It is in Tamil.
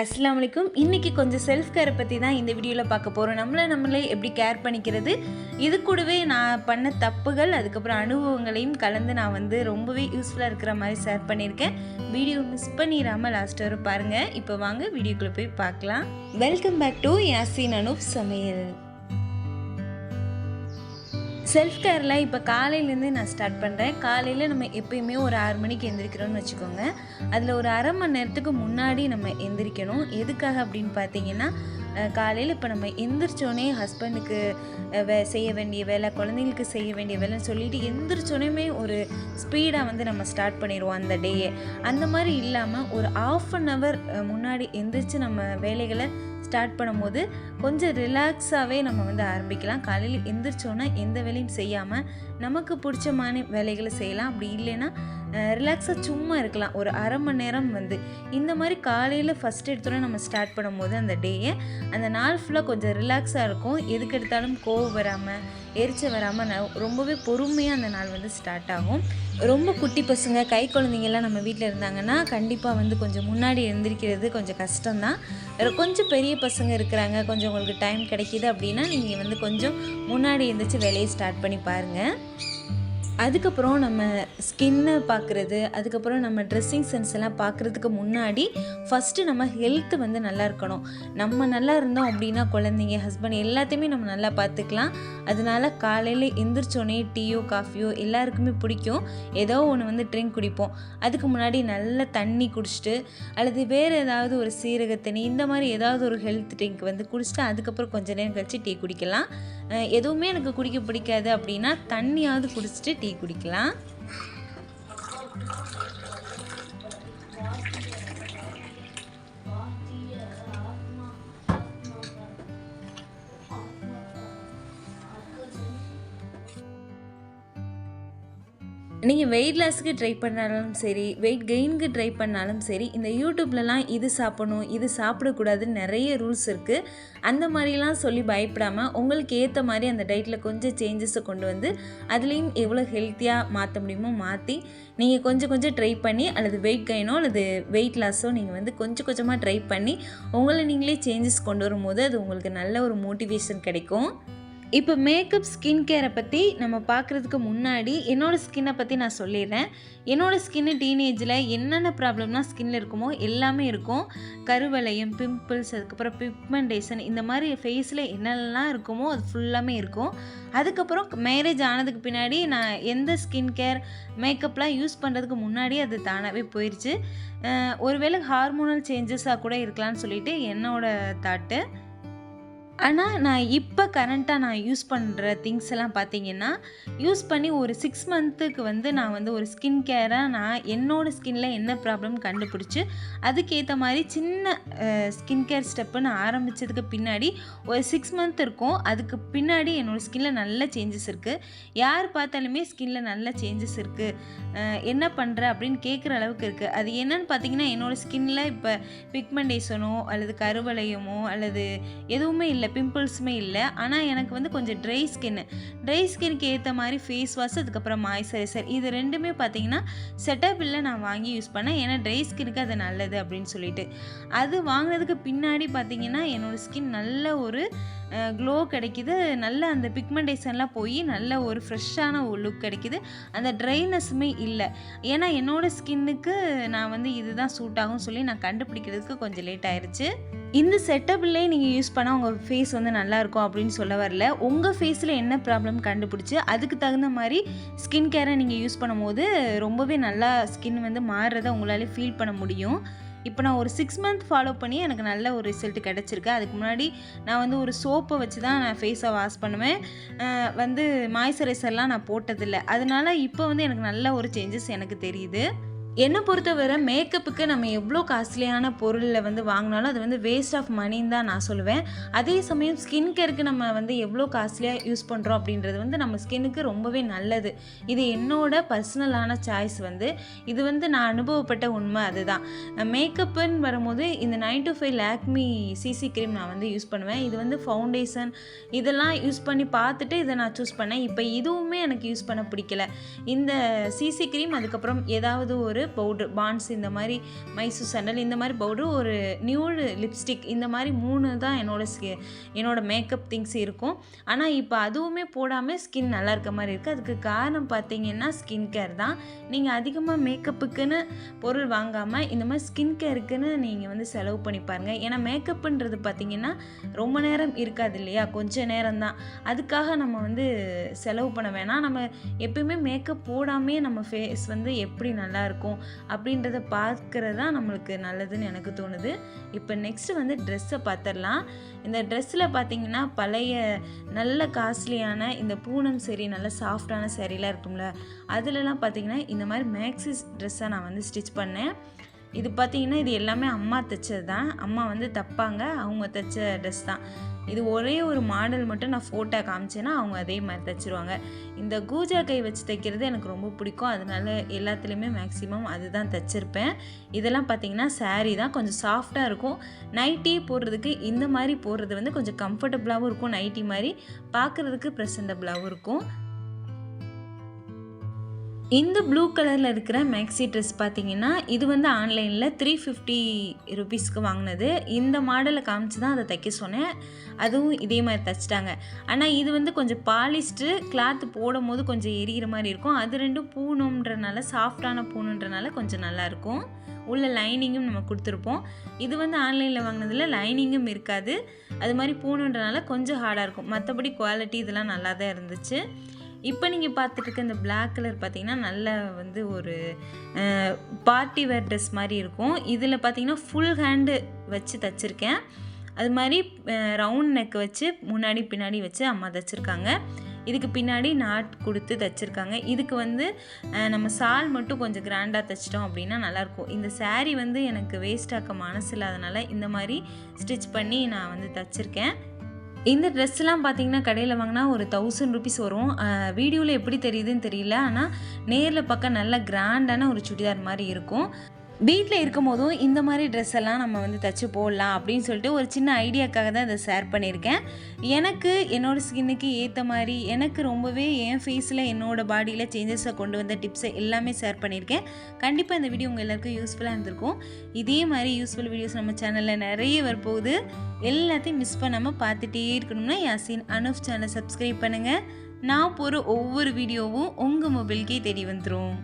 அஸ்லாம் வலைக்கும் இன்றைக்கி கொஞ்சம் செல்ஃப் கேரை பற்றி தான் இந்த வீடியோவில் பார்க்க போகிறோம் நம்மளை நம்மளே எப்படி கேர் பண்ணிக்கிறது? இது கூடவே நான் பண்ண தப்புகள் அதுக்கப்புறம் அனுபவங்களையும் கலந்து நான் வந்து ரொம்பவே யூஸ்ஃபுல்லாக இருக்கிற மாதிரி ஷேர் பண்ணியிருக்கேன். வீடியோ மிஸ் பண்ணிடாமல் லாஸ்ட் வரை பாருங்கள் இப்போ வாங்க வீடியோக்குள்ளே போய் பார்க்கலாம். Welcome back to Yasin Anoop சமையல். செல்ஃப் கேரில் இப்போ காலையிலேருந்து நான் ஸ்டார்ட் பண்ணுறேன் காலையில் நம்ம எப்பயுமே ஒரு ஆறு மணிக்கு எந்திரிக்கிறோம்னு வச்சுக்கோங்க. அதில் ஒரு அரை மணி நேரத்துக்கு முன்னாடி நம்ம எந்திரிக்கணும். எதுக்காக அப்படின்னு பார்த்தீங்கன்னா காலையில் இப்போ நம்ம எந்திரிச்சோடனே ஹஸ்பண்டுக்கு வே செய்ய வேண்டிய வேலை குழந்தைங்களுக்கு செய்ய வேண்டிய வேலைன்னு சொல்லிட்டு எந்திரிச்சோடனே ஒரு ஸ்பீடாக வந்து நம்ம ஸ்டார்ட் பண்ணிடுவோம் அந்த டேயை அந்த மாதிரி இல்லாமல் ஒரு ஆஃப் அன் ஹவர் முன்னாடி எந்திரிச்சு நம்ம வேலைகளை ஸ்டார்ட் பண்ணும்போது கொஞ்சம் ரிலாக்ஸாகவே நம்ம வந்து ஆரம்பிக்கலாம். காலையில் எந்திரிச்சோன்னா எந்த வேலையும் செய்யாமல் நமக்கு பிடிச்சமான வேலைகளை செய்யலாம். அப்படி இல்லைன்னா ரிலாக்ஸாக சும்மா இருக்கலாம். ஒரு அரை மணி நேரம் வந்து இந்த மாதிரி காலையில் ஃபஸ்ட் எடுத்தோடனே நம்ம ஸ்டார்ட் பண்ணும்போது அந்த டேயை அந்த நாள் ஃபுல்லாக கொஞ்சம் ரிலாக்ஸாக இருக்கும். எதுக்கு எடுத்தாலும் கோவம் வராமல் எரிச்ச வராமல் ரொம்பவே பொறுமையாக அந்த நாள் வந்து ஸ்டார்ட் ஆகும். ரொம்ப குட்டி பசங்க கை குழந்தைங்கள்லாம் நம்ம வீட்டில் இருந்தாங்கன்னா கண்டிப்பாக வந்து கொஞ்சம் முன்னாடி எழுந்திரிக்கிறது கொஞ்சம் கஷ்டம்தான். கொஞ்சம் பெரிய பசங்க இருக்கிறாங்க கொஞ்சம் உங்களுக்கு டைம் கிடைக்கிது அப்படின்னா நீங்கள் வந்து கொஞ்சம் முன்னாடி எழுந்திரிச்சு வேலையை ஸ்டார்ட் பண்ணி பாருங்கள் அதுக்கப்புறம் நம்ம ஸ்கின்னை பார்க்குறது அதுக்கப்புறம் நம்ம ட்ரெஸ்ஸிங் சென்ஸ் எல்லாம் பார்க்குறதுக்கு முன்னாடி ஃபஸ்ட்டு நம்ம ஹெல்த் வந்து நல்லா இருக்கணும். நம்ம நல்லா இருந்தோம் அப்படின்னா குழந்தைங்க ஹஸ்பண்ட் எல்லாத்தையுமே நம்ம நல்லா பார்த்துக்கலாம் அதனால காலையில் எந்திரிச்சோடனே டீயோ காஃபியோ எல்லாருக்குமே பிடிக்கும். ஏதோ ஒன்று வந்து ட்ரிங்க் குடிப்போம். அதுக்கு முன்னாடி நல்ல தண்ணி குடிச்சிட்டு அல்லது வேறு ஏதாவது ஒரு சீரக தண்ணி இந்த மாதிரி ஏதாவது ஒரு ஹெல்த் ட்ரிங்க் வந்து குடிச்சிட்டு அதுக்கப்புறம் கொஞ்ச நேரம் கழித்து டீ குடிக்கலாம். எதுவுமே எனக்கு குடிக்க பிடிக்காது அப்படின்னா தண்ணியாவது குடிச்சிட்டு டீ குடிக்கலாம். நீங்கள் வெயிட் லாஸுக்கு ட்ரை பண்ணாலும் சரி வெயிட் கெயினுக்கு ட்ரை பண்ணாலும் சரி இந்த யூடியூப்லலாம் இது சாப்பிடணும் இது சாப்பிடக்கூடாதுன்னு நிறைய ரூல்ஸ் இருக்குது அந்த மாதிரிலாம் சொல்லி பயப்படாமல் உங்களுக்கு ஏற்ற மாதிரி அந்த டயட்டில் கொஞ்சம் சேஞ்சஸை கொண்டு வந்து அதுலேயும் எவ்வளோ ஹெல்த்தியாக மாற்ற முடியுமோ மாற்றி நீங்கள் கொஞ்சம் கொஞ்சம் ட்ரை பண்ணி அல்லது வெயிட் கெயினோ அல்லது வெயிட் லாஸோ நீங்கள் வந்து கொஞ்சம் கொஞ்சமாக ட்ரை பண்ணி உங்களை நீங்களே சேஞ்சஸ் கொண்டு வரும்போது அது உங்களுக்கு நல்ல ஒரு மோட்டிவேஷன் கிடைக்கும். இப்போ மேக்கப் ஸ்கின் கேரை பற்றி நம்ம பார்க்குறதுக்கு முன்னாடி என்னோடய ஸ்கின்னை பற்றி நான் சொல்லிடுறேன். என்னோடய ஸ்கின்னு டீனேஜில் என்னென்ன ப்ராப்ளம்னா ஸ்கின்னில் இருக்குமோ எல்லாமே இருக்கும். கருவளையம் பிம்பிள்ஸ் அதுக்கப்புறம் பிக்மெண்டேஷன் இந்த மாதிரி ஃபேஸில் என்னெல்லாம் இருக்குமோ அது ஃபுல்லாமே இருக்கும். அதுக்கப்புறம் மேரேஜ் ஆனதுக்கு பின்னாடி நான் எந்த ஸ்கின் கேர் மேக்கப்லாம் யூஸ் பண்ணுறதுக்கு முன்னாடி அது தானாகவே போயிடுச்சு ஒருவேளை ஹார்மோனல் சேஞ்சஸாக கூட இருக்கலாம்னு சொல்லிட்டு என்னோடய தாட்டு ஆனால் நான் இப்போ கரண்ட்டாக நான் யூஸ் பண்ணுற திங்ஸ் எல்லாம் பார்த்தீங்கன்னா யூஸ் பண்ணி ஒரு சிக்ஸ் மந்த்துக்கு வந்து நான் வந்து ஒரு ஸ்கின் கேராக நான் என்னோடய ஸ்கின்னில் என்ன ப்ராப்ளம் கண்டுபிடிச்சி அதுக்கேற்ற மாதிரி சின்ன ஸ்கின் கேர் ஸ்டெப்பு நான் ஆரம்பித்ததுக்கு பின்னாடி ஒரு சிக்ஸ் மந்த் இருக்கும். அதுக்கு பின்னாடி என்னோடய ஸ்கின்னில் நல்ல சேஞ்சஸ் இருக்குது யார் பார்த்தாலுமே ஸ்கின்னில் நல்ல சேஞ்சஸ் இருக்குது என்ன பண்ணுற அப்படின்னு கேட்குற அளவுக்கு இருக்குது அது என்னன்னு பார்த்தீங்கன்னா என்னோடய ஸ்கின்னில் இப்போ பிக்மெண்டேஷனோ அல்லது கருவளையமோ அல்லது எதுவுமே இல்லை. பிம்பிள்ஸுமே இல்லை. ஆனால் எனக்கு வந்து கொஞ்சம் ட்ரை ஸ்கின்னு ட்ரை ஸ்கின்க்கு ஏற்ற மாதிரி ஃபேஸ் வாஷ் அதுக்கப்புறம் மாய்ஸ்சரைசர் இது ரெண்டுமே பார்த்தீங்கன்னா செட்டப்பில் நான் வாங்கி யூஸ் பண்ணேன். ஏன்னா ட்ரை ஸ்கின்னுக்கு அது நல்லது அப்படின்னு சொல்லிட்டு. அது வாங்கினதுக்கு பின்னாடி பார்த்தீங்கன்னா என்னோடய ஸ்கின் நல்ல ஒரு க்ளோ கிடைக்கிது. நல்ல அந்த பிக்மெண்டேஷன்லாம் போய் நல்ல ஒரு ஃப்ரெஷ்ஷான ஒரு லுக் கிடைக்கிது. அந்த ட்ரைனஸுமே இல்லை. ஏன்னா என்னோடய ஸ்கின்னுக்கு நான் வந்து இதுதான் சூட் ஆகும்னு சொல்லி நான் கண்டுபிடிக்கிறதுக்கு கொஞ்சம் லேட் ஆயிடுச்சு இந்த செட்டப்லேயே நீங்கள் யூஸ் பண்ணால் உங்கள் ஃபேஸ் வந்து நல்லாயிருக்கும் அப்படின்னு சொல்ல வரல. உங்கள் ஃபேஸில் என்ன ப்ராப்ளம் கண்டுபிடிச்சி அதுக்கு தகுந்த மாதிரி ஸ்கின் கேரை நீங்கள் யூஸ் பண்ணும்போது ரொம்பவே நல்லா ஸ்கின் வந்து மாறுறதை உங்களால் ஃபீல் பண்ண முடியும். இப்போ நான் ஒரு சிக்ஸ் மந்த் ஃபாலோ பண்ணி எனக்கு நல்ல ஒரு ரிசல்ட் கிடச்சிருக்கு. அதுக்கு முன்னாடி நான் வந்து ஒரு சோப்பை வச்சு தான் நான் ஃபேஸை வாஷ் பண்ணுவேன். வந்து மாய்ஸ்சரைசர்லாம் நான் போட்டதில்லை. அதனால் இப்போ வந்து எனக்கு நல்ல ஒரு சேஞ்சஸ் எனக்கு தெரியுது. என்னை பொறுத்தவரை மேக்கப்புக்கு நம்ம எவ்வளோ காஸ்ட்லியான பொருளில் வந்து வாங்கினாலும் அது வந்து வேஸ்ட் ஆஃப் மணின்னு தான் நான் சொல்லுவேன். அதே சமயம் ஸ்கின் கேருக்கு நம்ம வந்து எவ்வளோ காஸ்ட்லியாக யூஸ் பண்ணுறோம் அப்படின்றது வந்து நம்ம ஸ்கின்னுக்கு ரொம்பவே நல்லது. இது என்னோட பர்சனலான சாய்ஸ் வந்து. இது வந்து நான் அனுபவப்பட்ட உண்மை அதுதான். மேக்கப்புன்னு வரும்போது இந்த nine to five Lakme CC cream நான் வந்து யூஸ் பண்ணுவேன். இது வந்து ஃபவுண்டேஷன் இதெல்லாம் யூஸ் பண்ணி பார்த்துட்டு இதை நான் சூஸ் பண்ணேன். இப்போ இதுவுமே எனக்கு யூஸ் பண்ண பிடிக்கல. இந்த சிசி க்ரீம் அதுக்கப்புறம் ஏதாவது ஒரு ஒரு பவுட்ரு பான்ஸ் இந்த மாதிரி மைசூர் சண்டல் இந்த மாதிரி பவுட்ரு ஒரு நியூடு லிப்ஸ்டிக் இந்த மாதிரி மூணு தான் என்னோட ஸ்கி என்னோட மேக்கப் திங்ஸ் இருக்கும். ஆனால் இப்போ அதுவுமே போடாமல் ஸ்கின் நல்லா இருக்க மாதிரி இருக்குது அதுக்கு காரணம் பார்த்தீங்கன்னா ஸ்கின் கேர் தான். நீங்கள் அதிகமாக மேக்கப்புக்குன்னு பொருள் வாங்காமல் இந்த மாதிரி ஸ்கின் கேருக்குன்னு நீங்கள் வந்து செலவு பண்ணி பாருங்கள் ஏன்னா மேக்கப்புன்றது பார்த்தீங்கன்னா ரொம்ப நேரம் இருக்காது இல்லையா? கொஞ்ச நேரம் தான். அதுக்காக நம்ம வந்து செலவு பண்ண வேணாம். நம்ம எப்பயுமே மேக்கப் போடாமே நம்ம ஃபேஸ் வந்து எப்படி நல்லா இருக்கும் அப்படின்றத பார்க்கறது தான் நம்மளுக்கு நல்லதுன்னு எனக்கு தோணுது. இப்போ நெக்ஸ்ட் வந்து ட்ரெஸ்ஸை பார்த்துடலாம் இந்த ட்ரெஸ்ஸில் பார்த்தீங்கன்னா பழைய நல்ல காஸ்ட்லியான இந்த பூனம் சரி நல்ல சாஃப்டான சரிலாம் இருக்கும்ல அதுலலாம் பார்த்தீங்கன்னா இந்த மாதிரி மேக்ஸிஸ் ட்ரெஸ்ஸை நான் வந்து ஸ்டிச் பண்ணேன். இது பார்த்தீங்கன்னா இது எல்லாமே அம்மா தைச்சது தான். அம்மா வந்து தைப்பாங்க அவங்க தைச்ச ட்ரெஸ் தான். இது ஒரே ஒரு மாடல் மட்டும் நான் ஃபோட்டோ காமிச்சேன்னா அவங்க அதே மாதிரி தைச்சிருவாங்க. இந்த கூஜா கை வச்சு தைக்கிறது எனக்கு ரொம்ப பிடிக்கும். அதனால எல்லாத்துலேயுமே மேக்ஸிமம் அதுதான் தைச்சிருப்பேன். இதெல்லாம் பார்த்தீங்கன்னா சாரீ தான். கொஞ்சம் சாஃப்டாக இருக்கும். நைட்டி போடுறதுக்கு இந்த மாதிரி போடுறது வந்து கொஞ்சம் கம்ஃபர்டபுளாகவும் இருக்கும். நைட்டி மாதிரி பார்க்குறதுக்கு ப்ரெசன்டபுளாகவும் இருக்கும். இந்த ப்ளூ கலரில் இருக்கிற மேக்ஸி ட்ரெஸ் பார்த்தீங்கன்னா இது வந்து ஆன்லைனில் த்ரீ ஃபிஃப்டி ருபீஸ்க்கு வாங்கினது. இந்த மாடலை காமிச்சு தான் அதை தைக்க சொன்னேன். அதுவும் இதே மாதிரி தைச்சிட்டாங்க. ஆனால் இது வந்து கொஞ்சம் பாலிஸ்ட்டு கிளாத்து போடும் போது கொஞ்சம் எரியிற மாதிரி இருக்கும். அது ரெண்டும் பூணுன்றனால சாஃப்டான பூணுன்றனால கொஞ்சம் நல்லாயிருக்கும் உள்ள லைனிங்கும் நம்ம கொடுத்துருப்போம். இது வந்து ஆன்லைனில் வாங்கினதில் லைனிங்கும் இருக்காது. அது மாதிரி பூணுன்றனால கொஞ்சம் ஹார்டாக இருக்கும். மற்றபடி குவாலிட்டி இதெல்லாம் நல்லா தான் இருந்துச்சு. இப்போ நீங்கள் பார்த்துட்டு இருக்க இந்த பிளாக் கலர் பார்த்தீங்கன்னா நல்ல வந்து ஒரு பார்ட்டி வேர் ட்ரெஸ் மாதிரி இருக்கும். இதில் பார்த்தீங்கன்னா ஃபுல் ஹேண்டு வச்சு தச்சுருக்கேன். அது மாதிரி ரவுண்ட் நெக் வச்சு முன்னாடி பின்னாடி வச்சு அம்மா தைச்சிருக்காங்க. இதுக்கு பின்னாடி நாட் கொடுத்து தைச்சிருக்காங்க. இதுக்கு வந்து நம்ம சால் மட்டும் கொஞ்சம் கிராண்டாக தைச்சிட்டோம் அப்படின்னா நல்லாயிருக்கும். இந்த சேரீ வந்து எனக்கு வேஸ்ட் ஆக்க மனசு இல்லாதனால இந்த மாதிரி ஸ்டிச் பண்ணி நான் வந்து தைச்சிருக்கேன். இந்த ட்ரெஸ்லாம் பார்த்தீங்கன்னா கடையில் வாங்கினா ஒரு தௌசண்ட் ருபீஸ் வரும். வீடியோவில் எப்படி தெரியுதுன்னு தெரியல. ஆனால் நேரில் பார்க்க நல்ல கிராண்டான ஒரு சுடிதார் மாதிரி இருக்கும். வீட்டில் இருக்கும் போதும் இந்த மாதிரி ட்ரெஸ் எல்லாம் நம்ம வந்து தச்சு போடலாம் அப்படின்னு சொல்லிட்டு ஒரு சின்ன ஐடியாக்காக தான் இதை ஷேர் பண்ணியிருக்கேன். எனக்கு என்னோடய ஸ்கின்னுக்கு ஏற்ற மாதிரி எனக்கு ரொம்பவே என் ஃபேஸில் என்னோட பாடியில் சேஞ்சஸை கொண்டு வந்த டிப்ஸை எல்லாமே ஷேர் பண்ணியிருக்கேன். கண்டிப்பாக இந்த வீடியோ உங்கள் எல்லாருக்கும் யூஸ்ஃபுல்லாக இருந்திருக்கும். இதே மாதிரி யூஸ்ஃபுல் வீடியோஸ் நம்ம சேனலில் நிறைய வரப்போகுது. எல்லாத்தையும் மிஸ் பண்ணாமல் பார்த்துட்டே இருக்கணும்னா யாசின் அனுஃப் சேனலை சப்ஸ்கிரைப் பண்ணுங்கள் நான் போகிற ஒவ்வொரு வீடியோவும் உங்கள் மொபைலுக்கே தேடி வந்துடும்